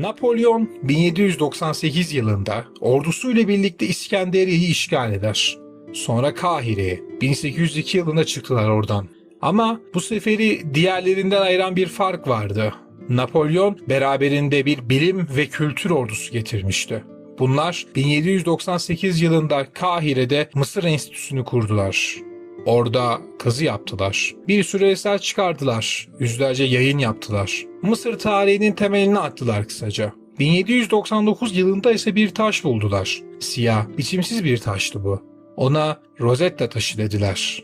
Napolyon 1798 yılında ordusuyla birlikte İskenderiye'yi işgal eder. Sonra Kahire'ye 1802 yılında çıktılar oradan. Ama bu seferi diğerlerinden ayıran bir fark vardı. Napolyon beraberinde bir bilim ve kültür ordusu getirmişti. Bunlar 1798 yılında Kahire'de Mısır Enstitüsü'nü kurdular. Orada kazı yaptılar. Bir sürü eser çıkardılar. Yüzlerce yayın yaptılar. Mısır tarihinin temelini attılar kısaca. 1799 yılında ise bir taş buldular. Siyah, biçimsiz bir taştı bu. Ona Rosetta taşı dediler.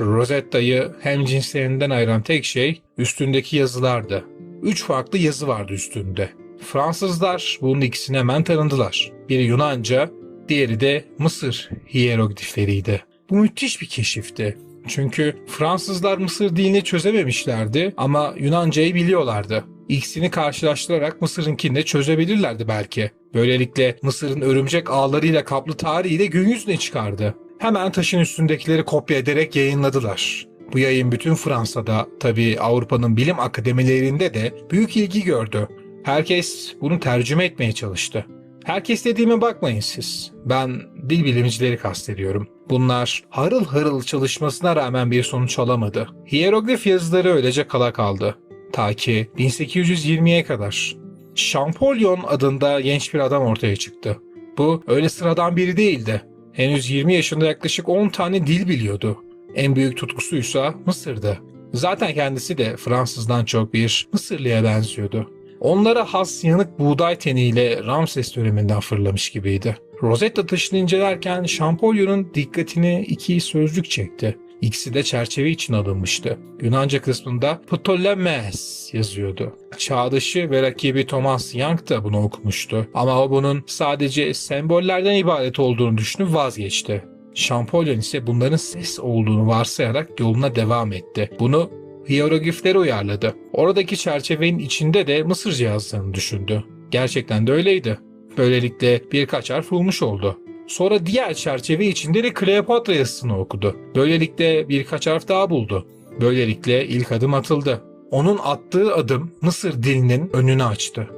Rosetta'yı hem cinslerinden ayıran tek şey üstündeki yazılardı. Üç farklı yazı vardı üstünde. Fransızlar bunun ikisini hemen tanıdılar. Biri Yunanca, diğeri de Mısır hieroglifleriydi. Bu müthiş bir keşifti. Çünkü Fransızlar Mısır dilini çözememişlerdi ama Yunancayı biliyorlardı. İkisini karşılaştırarak Mısır'ınkini de çözebilirlerdi belki. Böylelikle Mısır'ın örümcek ağlarıyla kaplı tarihi de gün yüzüne çıkardı. Hemen taşın üstündekileri kopya ederek yayınladılar. Bu yayın bütün Fransa'da, tabii Avrupa'nın bilim akademilerinde de büyük ilgi gördü. Herkes bunu tercüme etmeye çalıştı. Herkes dediğime bakmayın siz. Ben dil bilimcileri kastediyorum. Bunlar harıl harıl çalışmasına rağmen bir sonuç alamadı. Hieroglif yazıları öylece kala kaldı. Ta ki 1820'ye kadar. Champollion adında genç bir adam ortaya çıktı. Bu öyle sıradan biri değildi. Henüz 20 yaşında yaklaşık 10 tane dil biliyordu. En büyük tutkusuysa Mısır'dı. Zaten kendisi de Fransızdan çok bir Mısırlıya benziyordu. Onlara has yanık buğday teniyle Ramses döneminden fırlamış gibiydi. Rosetta taşını incelerken Champollion'un dikkatini iki sözcük çekti. İkisi de çerçeve için alınmıştı. Yunanca kısmında Ptolemes yazıyordu. Çağdaşı ve rakibi Thomas Young da bunu okumuştu. Ama o bunun sadece sembollerden ibaret olduğunu düşünüp vazgeçti. Champollion ise bunların ses olduğunu varsayarak yoluna devam etti. Bunu hierogliflere uyarladı. Oradaki çerçevenin içinde de Mısırca yazdığını düşündü. Gerçekten de öyleydi. Böylelikle birkaç harf bulmuş oldu. Sonra diğer çerçeve içinde de Kleopatra yazısını okudu. Böylelikle birkaç harf daha buldu. Böylelikle ilk adım atıldı. Onun attığı adım Mısır dilinin önünü açtı.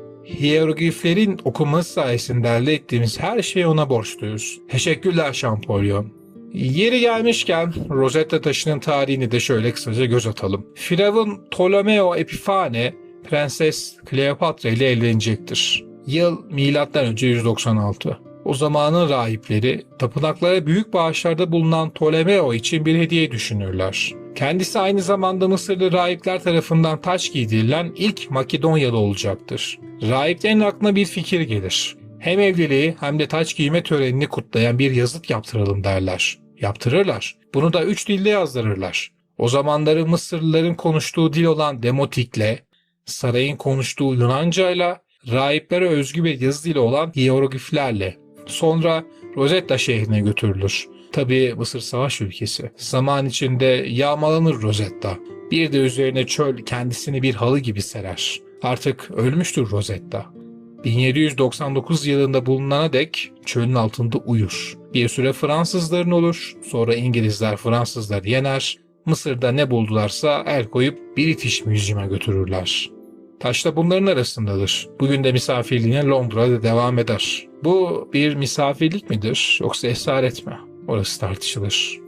Hierogliflerin okunması sayesinde elde ettiğimiz her şeyi ona borçluyuz. Teşekkürler Champollion. Yeri gelmişken Rosetta taşının tarihini de şöyle kısaca göz atalım. Firavun Ptolomeo Epifane Prenses Kleopatra ile evlenecektir. Yıl M.Ö. 196. O zamanın rahipleri tapınaklara büyük bağışlarda bulunan Ptolemeo için bir hediye düşünürler. Kendisi aynı zamanda Mısırlı rahipler tarafından taç giydirilen ilk Makedonyalı olacaktır. Rahiplerin aklına bir fikir gelir. Hem evliliği hem de taç giyme törenini kutlayan bir yazıt yaptıralım derler. Yaptırırlar. Bunu da üç dilde yazdırırlar. O zamanları Mısırlıların konuştuğu dil olan Demotikle, sarayın konuştuğu Yunancayla, rahiplere özgü bir yazı dili olan hierogliflerle. Sonra Rosetta şehrine götürülür. Tabii Mısır savaş ülkesi. Zaman içinde yağmalanır Rosetta. Bir de üzerine çöl kendisini bir halı gibi serer. Artık ölmüştür Rosetta. 1799 yılında bulunana dek çölün altında uyur. Bir süre Fransızların olur, sonra İngilizler Fransızları yener, Mısır'da ne buldularsa el koyup British Museum'a götürürler. Taş da bunların arasındadır. Bugün de misafirliğine Londra'da devam eder. Bu bir misafirlik midir yoksa esaret mi? Orası tartışılır.